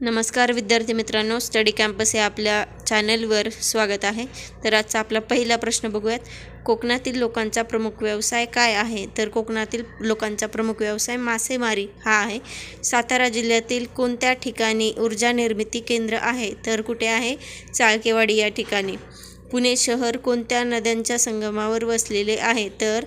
नमस्कार विद्यार्थी मित्रांनो स्टडी कॅम्पस या आपल्या चॅनलवर स्वागत आहे. तर आजचा आपला पहिला प्रश्न बघूयात. कोकणातील लोकांचा प्रमुख व्यवसाय काय आहे? तर कोकणातील लोकांचा प्रमुख व्यवसाय मासेमारी हा आहे. सातारा जिल्ह्यातील कोणत्या ठिकाणी ऊर्जा निर्मिती केंद्र आहे? तर कुठे आहे? चाळकेवाडी या ठिकाणी. पुणे शहर कोणत्या नद्यांच्या संगमावर वसलेले आहे? तर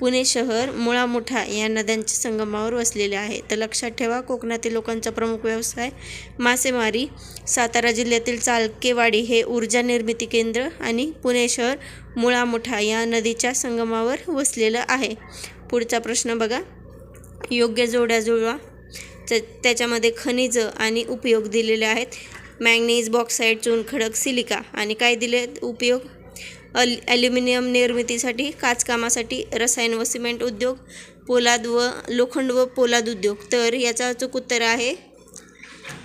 पुणे शहर मुळा मुठा या नद्यांच्या संगमावर वसलेले आहे. तर लक्षात ठेवा कोकणातील लोकांचा प्रमुख व्यवसाय मासेमारी. सातारा जिल्ह्यातील चालकेवाडी हे ऊर्जा निर्मिती केंद्र आणि पुणे शहर मुळा मुठा या नदीच्या संगमावर वसलेलं आहे. पुढचा प्रश्न बघा. योग्य जोड्या जुळवा. त्या त्याच्यामध्ये खनिजं आणि उपयोग दिलेले आहेत. मॅंगनीज बॉक्साईड चुनखडक सिलिका आणि काय दिले? उपयोग? अल ॲल्युमिनियम निर्मितीसाठी काचकामासाठी रसायन व सिमेंट उद्योग पोलाद व लोखंड व पोलाद उद्योग. तर याचा अचूक उत्तर आहे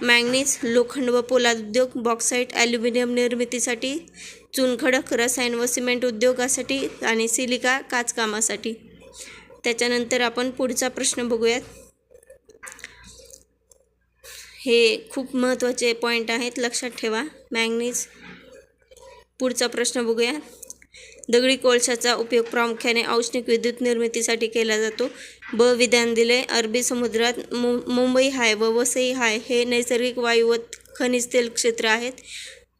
मॅंगनीज लोखंड व पोलाद उद्योग बॉक्साईट ॲल्युमिनियम निर्मितीसाठी चुनखडक रसायन व सिमेंट उद्योगासाठी आणि सिलिका काचकामासाठी. त्याच्यानंतर आपण पुढचा प्रश्न बघूयात. हे खूप महत्त्वाचे पॉईंट आहेत लक्षात ठेवा. मॅंगनीज पुढचा प्रश्न बघूयात. दगडी कोळशाचा उपयोग प्रामुख्याने औष्णिक विद्युत निर्मितीसाठी केला जातो. ब विधान दिले अरबी समुद्रात मु मुंबई हाय व वसई हाय हे नैसर्गिक वायू व खनिज तेल क्षेत्र आहेत.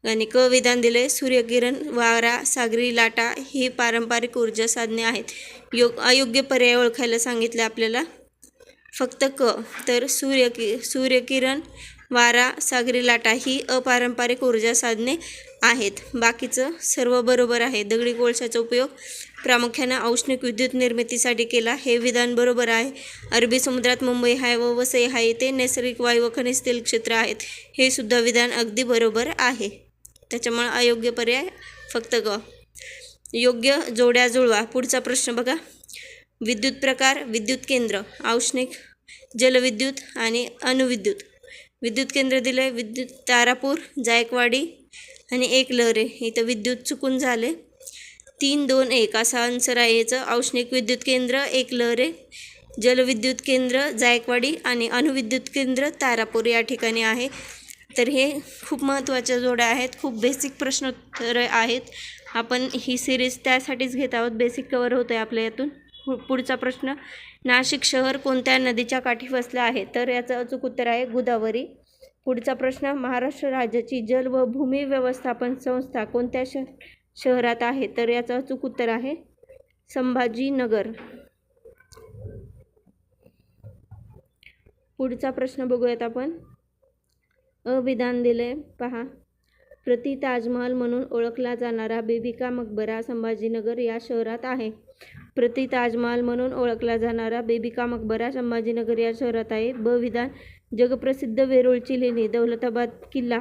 आणि क विधान दिले सूर्यकिरण वारा सागरी लाटा ही पारंपरिक ऊर्जा साधने आहेत. योग अयोग्य पर्याय ओळखायला सांगितले आपल्याला. फक्त क तर सूर्य कि सूर्यकिरण वारा सागरी लाटा ही अपारंपरिक ऊर्जा साधने आहेत. बाकीचं सर्व बरोबर आहे. दगडी कोळशाचा उपयोग प्रामुख्याने औष्णिक विद्युत निर्मितीसाठी केला. हे विधान बरोबर आहे. अरबी समुद्रात मुंबई हाय व वसई हाय ते नैसर्गिक वायू व खनिज तेल क्षेत्र आहेत. हे सुद्धा विधान अगदी बरोबर आहे. त्याच्यामुळं अयोग्य पर्याय फक्त ग. योग्य जोड्या जुळवा. पुढचा प्रश्न बघा. विद्युत प्रकार विद्युत केंद्र औष्णिक जलविद्युत आणि अणुविद्युत. विद्युत केंद्र दिलं आहे विद्युत तारापूर जायकवाडी आणि एक लहरे. इथं विद्युत चुकून झाले. तीन दोन एक असा आन्सर आहे याचं. औष्णिक विद्युत केंद्र एक लहरे जलविद्युत केंद्र जायकवाडी आणि अणुविद्युत केंद्र तारापूर या ठिकाणी आहे. तर हे खूप महत्त्वाच्या जोड्या आहेत. खूप बेसिक प्रश्नोत्तरं आहेत. आपण ही सिरीज त्यासाठीच घेत आहोत. बेसिक कवर होतं आहे आपल्या यातून. पुढचा प्रश्न. नाशिक शहर कोणत्या नदीच्या काठी वसलं आहे? तर याचं अचूक उत्तर आहे गोदावरी. पुढचा प्रश्न महाराष्ट्र राज्याची जल व भूमी व्यवस्थापन संस्था कोणत्या श शहरात आहे? तर याचं अचूक उत्तर आहे संभाजीनगर. पुढचा प्रश्न बघूयात आपण. अविधान दिले पहा. प्रति ताजमहल म्हणून ओळखला जाणारा बेबिका मकबरा संभाजीनगर या शहरात आहे. प्रति ताजमहल म्हणून ओळखला जाणारा बेबिका मकबरा संभाजीनगर या शहरात आहे. ब विधान जगप्रसिद्ध वेरूळची लेणी दौलताबाद किल्ला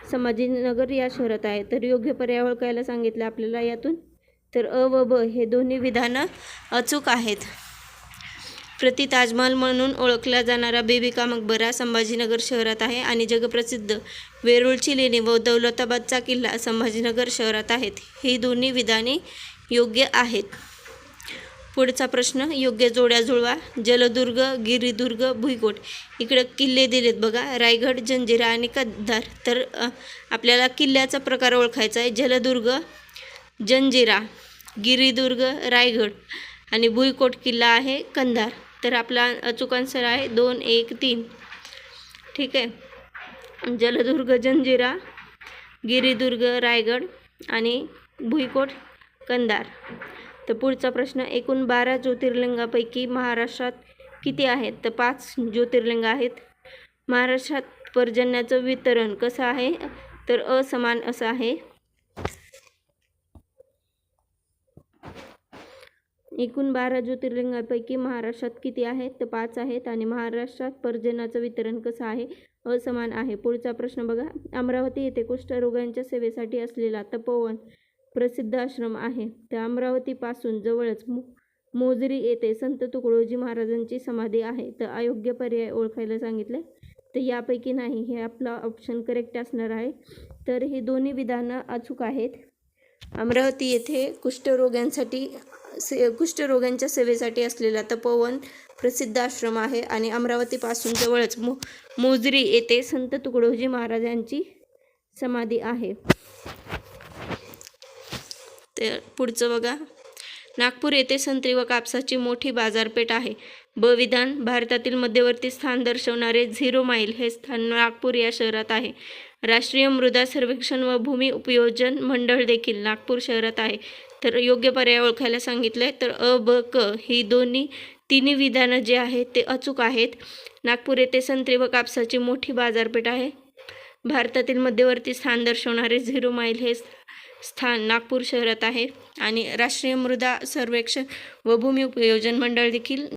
संभाजीनगर या शहरात आहे. तर योग्य पर्याय ओळखायला सांगितलं आपल्याला यातून. तर अ व ब हे दोन्ही विधानं अचूक आहेत. प्रति ताजमहल म्हणून ओळखला जाणारा बेबिका मकबरा संभाजीनगर शहरात आहे आणि जगप्रसिद्ध वेरूळची लेणी व दौलताबादचा किल्ला संभाजीनगर शहरात आहेत. ही दोन्ही विधाने योग्य आहेत. पुढचा प्रश्न योग्य जोड्या जुळवा. जलदुर्ग गिरिदुर्ग भुईकोट. इकडं किल्ले दिलेत बघा. रायगड जंजिरा आणि कंधार तर आपल्याला किल्ल्याचा प्रकार ओळखायचा आहे. जलदुर्ग जंजिरा गिरिदुर्ग रायगड आणि भुईकोट किल्ला आहे कंधार. तर आपला अचूक आन्सर आहे दोन एक तीन. ठीक आहे. जलदुर्ग जंजिरा गिरिदुर्ग रायगड आणि भुईकोट कंधार. तर पुढचा प्रश्न एकूण बारा ज्योतिर्लिंगापैकी महाराष्ट्रात किती आहेत? तर पाच ज्योतिर्लिंग आहेत. महाराष्ट्रात पर्जन्याचं वितरण कसं आहे? तर असमान असं आहे. एकूण बारा ज्योतिर्लिंगापैकी महाराष्ट्रात किती आहेत? तर पाच आहेत आणि महाराष्ट्रात पर्जन्याचं वितरण कसं आहे? असमान आहे. पुढचा प्रश्न बघा. अमरावती येथे कुष्ठरोगांच्या सेवेसाठी असलेला तपोवन प्रसिद्ध आश्रम आहे. त्या अमरावतीपासून जवळच मो मोजरी येथे संत तुकडोजी महाराजांची समाधी आहे. तर अयोग्य पर्याय ओळखायला सांगितले तर यापैकी नाही हे आपला ऑप्शन करेक्ट असणार आहे. तर ही दोन्ही विधानं अचूक आहेत. अमरावती येथे कुष्ठरोग्यांसाठी से कुष्ठरोग्यांच्या सेवेसाठी असलेला तपोवन प्रसिद्ध आश्रम आहे आणि अमरावतीपासून जवळच मो मोजरी येथे संत तुकडोजी महाराजांची समाधी आहे. तर पुढचं बघा. नागपूर येथे संत्री व कापसाची मोठी बाजारपेठ आहे. ब विधान भारतातील मध्यवर्ती स्थान दर्शवणारे झिरो माईल हे स्थान नागपूर या शहरात आहे. राष्ट्रीय मृदा सर्वेक्षण व भूमी उपयोजन मंडळ देखील नागपूर शहरात आहे. तर योग्य पर्याय ओळखायला सांगितलं आहे तर अ ब क ही दोन्ही तिन्ही विधानं जे आहेत ते अचूक आहेत. नागपूर येथे संत्री व कापसाची मोठी बाजारपेठ आहे. भारतातील मध्यवर्ती स्थान दर्शवणारे झिरो माईल हे स्थान नागपूर शहरात आहे. आणि राष्ट्रीय मृदा सर्वेक्षण व भूमी उपयोजन मंडळ देखील